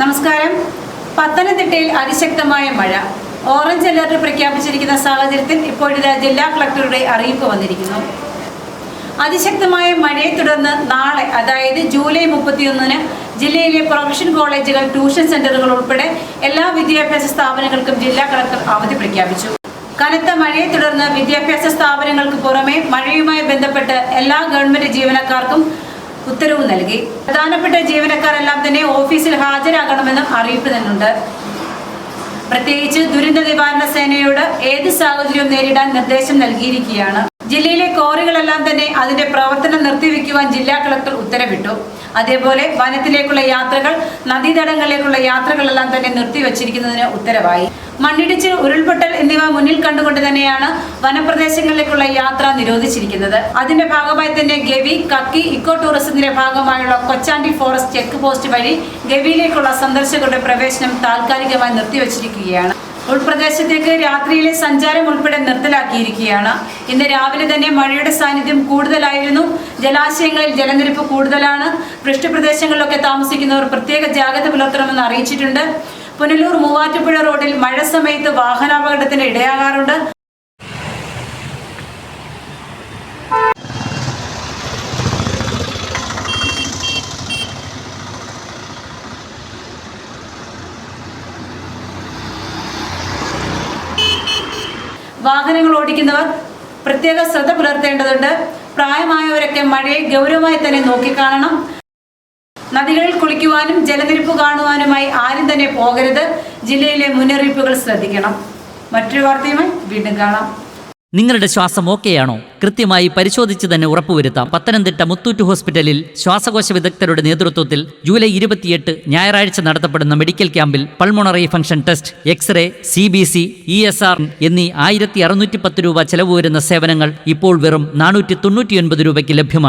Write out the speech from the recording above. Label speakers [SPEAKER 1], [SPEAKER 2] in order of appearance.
[SPEAKER 1] നമസ്കാരം. പത്തനംതിട്ടയിൽ അതിശക്തമായ മഴ. ഓറഞ്ച് അലർട്ട് പ്രഖ്യാപിച്ചിരിക്കുന്ന സാഹചര്യത്തിൽ ഇപ്പോഴിതാ ജില്ലാ കളക്ടറുടെ അറിയിപ്പ് വന്നിരിക്കുന്നു. അതിശക്തമായ മഴയെ തുടർന്ന് നാളെ അതായത് ജൂലൈ മുപ്പത്തിയൊന്നിന് ജില്ലയിലെ പ്രൊഫഷൻ കോളേജുകൾ ട്യൂഷൻ സെന്ററുകൾ ഉൾപ്പെടെ എല്ലാ വിദ്യാഭ്യാസ സ്ഥാപനങ്ങൾക്കും ജില്ലാ കളക്ടർ അവധി പ്രഖ്യാപിച്ചു. കനത്ത മഴയെ തുടർന്ന് വിദ്യാഭ്യാസ സ്ഥാപനങ്ങൾക്ക് പുറമെ മഴയുമായി ബന്ധപ്പെട്ട് എല്ലാ ഗവൺമെന്റ് ജീവനക്കാർക്കും ഉത്തരവ് നൽകി. പ്രധാനപ്പെട്ട ജീവനക്കാരെല്ലാം തന്നെ ഓഫീസിൽ ഹാജരാകണമെന്നും അറിയിപ്പ് തന്നുണ്ട് പ്രത്യേകിച്ച് ദുരന്ത നിവാരണ സേനയോട് ഏത് സാഹചര്യവും നേരിടാൻ നിർദ്ദേശം നൽകിയിരിക്കുകയാണ്. ജില്ലയിലെ കോറികളെല്ലാം തന്നെ അതിന്റെ പ്രവർത്തനം നിർത്തിവെക്കുവാൻ ജില്ലാ കളക്ടർ ഉത്തരവിട്ടു. അതേപോലെ വനത്തിലേക്കുള്ള യാത്രകൾ നദീതടങ്ങളിലേക്കുള്ള യാത്രകളെല്ലാം തന്നെ നിർത്തിവച്ചിരിക്കുന്നതിന് ഉത്തരവായി. മണ്ണിടിച്ചിൽ ഉരുൾപൊട്ടൽ എന്നിവ മുന്നിൽ കണ്ടുകൊണ്ട് തന്നെയാണ് വനപ്രദേശങ്ങളിലേക്കുള്ള യാത്ര നിരോധിച്ചിരിക്കുന്നത്. അതിന്റെ ഭാഗമായി തന്നെ ഗവി കക്കി ഇക്കോ ടൂറിസത്തിന്റെ ഭാഗമായുള്ള കൊച്ചാണ്ടി ഫോറസ്റ്റ് ചെക്ക് പോസ്റ്റ് വഴി ഗവിയിലേക്കുള്ള സന്ദർശകരുടെ പ്രവേശനം താൽക്കാലികമായി നിർത്തിവച്ചിരിക്കുകയാണ്. ഉൾപ്രദേശത്തേക്ക് രാത്രിയിലെ സഞ്ചാരം ഉൾപ്പെടെ നിർത്തലാക്കിയിരിക്കുകയാണ്. ഇന്ന് രാവിലെ തന്നെ മഴയുടെ സാന്നിധ്യം കൂടുതലായിരുന്നു. ജലാശയങ്ങളിൽ ജലനിരപ്പ് കൂടുതലാണ്. വൃഷ്ടിപ്രദേശങ്ങളിലൊക്കെ താമസിക്കുന്നവർ പ്രത്യേക ജാഗ്രത പുലർത്തണമെന്ന് അറിയിച്ചിട്ടുണ്ട്. പുനലൂർ മൂവാറ്റുപുഴ റോഡിൽ മഴ സമയത്ത് വാഹനാപകടത്തിന് ഇടയാകാറുണ്ട്. വാഹനങ്ങൾ ഓടിക്കുന്നവർ പ്രത്യേക ശ്രദ്ധ പുലർത്തേണ്ടതുണ്ട്. പ്രായമായവരൊക്കെ മഴയെ ഗൗരവമായി തന്നെ നോക്കിക്കാണണം. നദികളിൽ കുളിക്കുവാനും ജലനിരപ്പ് കാണുവാനുമായി ആരും തന്നെ പോകരുത്. ജില്ലയിലെ മുന്നറിയിപ്പുകൾ ശ്രദ്ധിക്കണം. മറ്റൊരു വാർത്തയുമായി വീണ്ടും കാണാം.
[SPEAKER 2] നിങ്ങളുടെ ശ്വാസം ഓക്കെയാണോ? കൃത്യമായി പരിശോധിച്ച് തന്നെ ഉറപ്പുവരുത്താം. പത്തനംതിട്ട മുത്തൂറ്റ് ഹോസ്പിറ്റലിൽ ശ്വാസകോശ വിദഗ്ധരുടെ നേതൃത്വത്തിൽ ജൂലൈ ഇരുപത്തിയെട്ട് ഞായറാഴ്ച നടത്തപ്പെടുന്ന മെഡിക്കൽ ക്യാമ്പിൽ pulmonary function test X-ray C B C E S R എന്നീ ആയിരത്തി അറുന്നൂറ്റി പത്ത് രൂപ ചെലവ് വരുന്ന സേവനങ്ങൾ ഇപ്പോൾ വെറും നാനൂറ്റി തൊണ്ണൂറ്റിയൊൻപത് രൂപയ്ക്ക് ലഭ്യമാണ്.